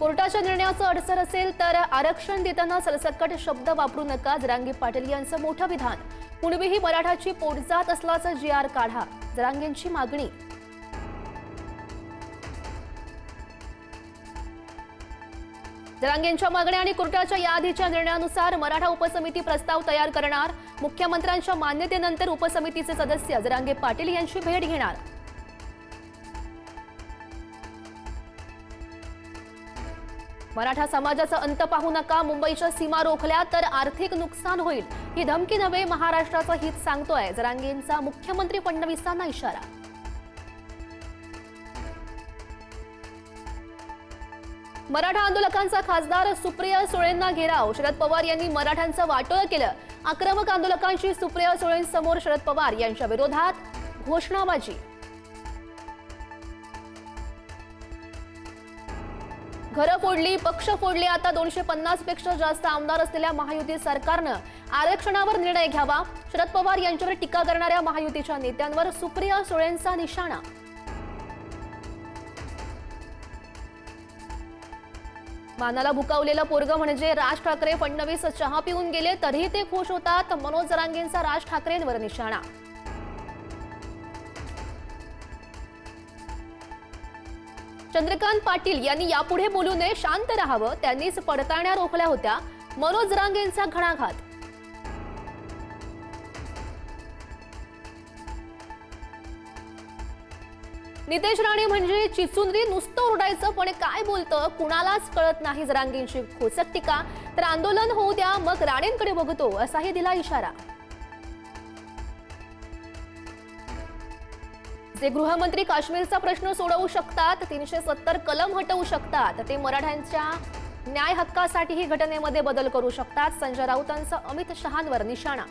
कोर्टाच्या निर्णयाचं अडसर असेल तर आरक्षण देताना सरसकट शब्द वापरू नका जरांगी पाटील यांचं मोठं विधान. कुणबीही मराठाची पोटजात असल्याचं जी आर काढा. जरांगेंची मागणी. जरांगेंच्या मागण्या आणि कोर्टाच्या याआधीच्या निर्णयानुसार मराठा उपसमिती प्रस्ताव तयार करणार. मुख्यमंत्र्यांच्या मान्यतेनंतर उपसमितीचे सदस्य जरांगे पाटील यांची भेट घेणार. मराठा समाजाचा अंत पाहू नका. मुंबईच्या सीमा रोखल्या तर आर्थिक नुकसान होईल. ही धमकी नव्हे महाराष्ट्राचं हित सांगतोय. जरांगेंचा मुख्यमंत्री फडणवीसांना इशारा. मराठा आंदोलकांचा खासदार सुप्रिया सुळेंना घेराव. शरद पवार यांनी मराठ्यांचं वाटोळं केलं. आक्रमक आंदोलकांशी सुप्रिया सुळेंसमोर शरद पवार यांच्या विरोधात घोषणाबाजी. घरं फोडली पक्ष फोडले आता दोनशे पन्नासपेक्षा जास्त आमदार असलेल्या महायुती सरकारनं आरक्षणावर निर्णय घ्यावा. शरद पवार यांच्यावर टीका करणाऱ्या महायुतीच्या नेत्यांवर सुप्रिया सुळेंचा निशाणा. मानाला भुकावलेलं पोरग म्हणजे राज ठाकरे फडणवीस चहा पिऊन गेले तरीही ते खुश होतात. मनोज जरांगेंचा राज ठाकरेंवर निशाणा. चंद्रकांत पाटील यांनी यापुढे बोलू नये शांत राहावं. त्यांनीच पडताळण्या रोखल्या होत्या. मनोज रांगेंचा घणाघात. नितेश राणे म्हणजे चिचुंद्री नुसतं ओरडायचं पण काय बोलतं? कुणालाच कळत नाही जरांगींची खोचक टीका. तर आंदोलन होऊ द्या मग राणेंकडे बघतो असाही दिला इशारा. जे गृहमंत्री काश्मीरचा प्रश्न सोडवू शकतात तीनशे सत्तर कलम हटवू शकतात ते मराठ्यांच्या न्याय हक्कासाठीही घटनेमध्ये बदल करू शकतात. संजय राऊतांचा अमित शहांवर निशाणा.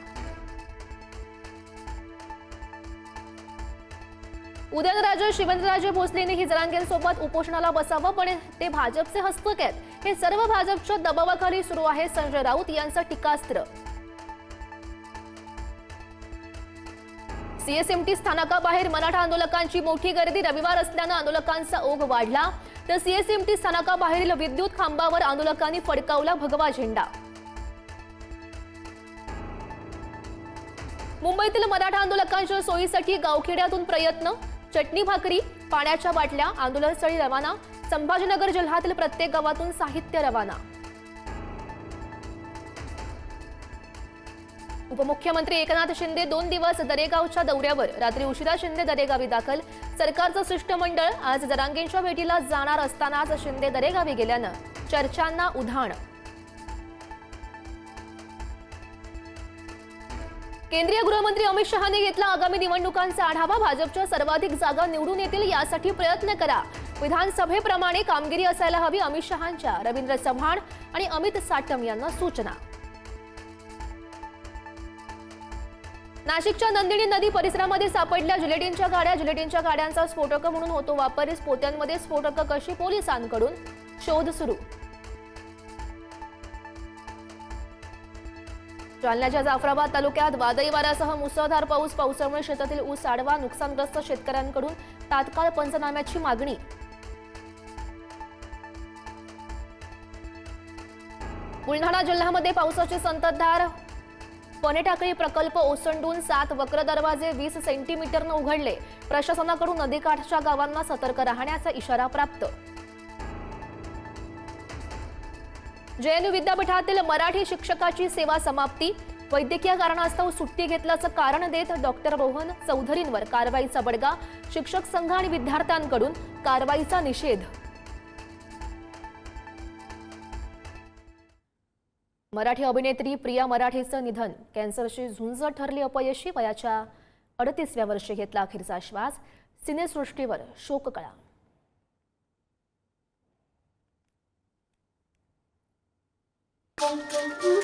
उदयनराजे शिवेंद्रराजे भोसलेंनी जरांगेंसोबत उपोषणाला बसावं पण ते भाजपचे हस्तक आहेत हे सर्व भाजपच्या दबावाखाली सुरू आहे संजय राऊत यांचं टीकास्त्र. सीएसएमटी स्थानकाबाहेर मराठा आंदोलकांची मोठी गर्दी रविवार असल्यानं आंदोलकांचा ओघ वाढला. तर सीएसएमटी स्थानकाबाहेरील विद्युत खांबावर आंदोलकांनी फडकावला भगवा झेंडा. मुंबईतील मराठा आंदोलकांच्या सोयीसाठी गावखेड्यातून प्रयत्न चटणी भाकरी पाण्याच्या बाटल्या आंदोलनस्थळी रवाना संभाजीनगर जिल्ह्यातील प्रत्येक गावातून साहित्य रवाना. उपमुख्यमंत्री एकनाथ शिंदे दोन दिवस दरेगावच्या दौऱ्यावर. रात्री उशिरा शिंदे दरेगावी दाखल. सरकारचं शिष्टमंडळ आज जरांगेंच्या भेटीला जाणार असतानाच शिंदे दरेगावी गेल्यानं चर्चांना उधाण. केंद्रीय गृहमंत्री अमित शहाने घेतला आगामी निवडणुकांचा आढावा. भाजपच्या सर्वाधिक जागा निवडून येतील यासाठी प्रयत्न करा. विधानसभेप्रमाणे कामगिरी असायला हवी अमित शहांच्या रवींद्र चव्हाण आणि अमित साटम यांना सूचना. नाशिकच्या नंदिनी नदी परिसरामध्ये सापडल्या जिलेटिनच्या गाड्या. जिलेटिनच्या गाड्यांचा स्फोटक म्हणून होतो वापर. स्फोट्यांमध्ये स्फोटकं कशी पोलिसांकडून? शोध सुरू. जालन्याच्या जाफराबाद तालुक्यात वादळी वाऱ्यासह मुसळधार पाऊस. पावसामुळे शेतातील ऊस आडवा नुकसानग्रस्त शेतकऱ्यांकडून तात्काळ पंचनाम्याची मागणी. बुलढाणा जिल्ह्यामध्ये पावसाची संततधार पनेटाकळी प्रकल्प ओसंडून सात वक्र दरवाजे वीस सेंटीमीटरनं उघडले. प्रशासनाकडून नदीकाठच्या गावांना सतर्क राहण्याचा इशारा प्राप्त. जेएनयू विद्यापीठातील मराठी शिक्षकाची सेवा समाप्ती. वैद्यकीय कारणास्तव सुट्टी घेतल्याचं कारण देत डॉक्टर रोहन चौधरींवर कारवाईचा बडगा. शिक्षक संघ आणि विद्यार्थ्यांकडून कारवाईचा निषेध. मराठी अभिनेत्री प्रिया मराठेचं निधन. कॅन्सरशी झुंज ठरली अपयशी वयाच्या अडतीसव्या वर्षी घेतला अखेरचा श्वास. सिनेसृष्टीवर शोककळा. Thank you.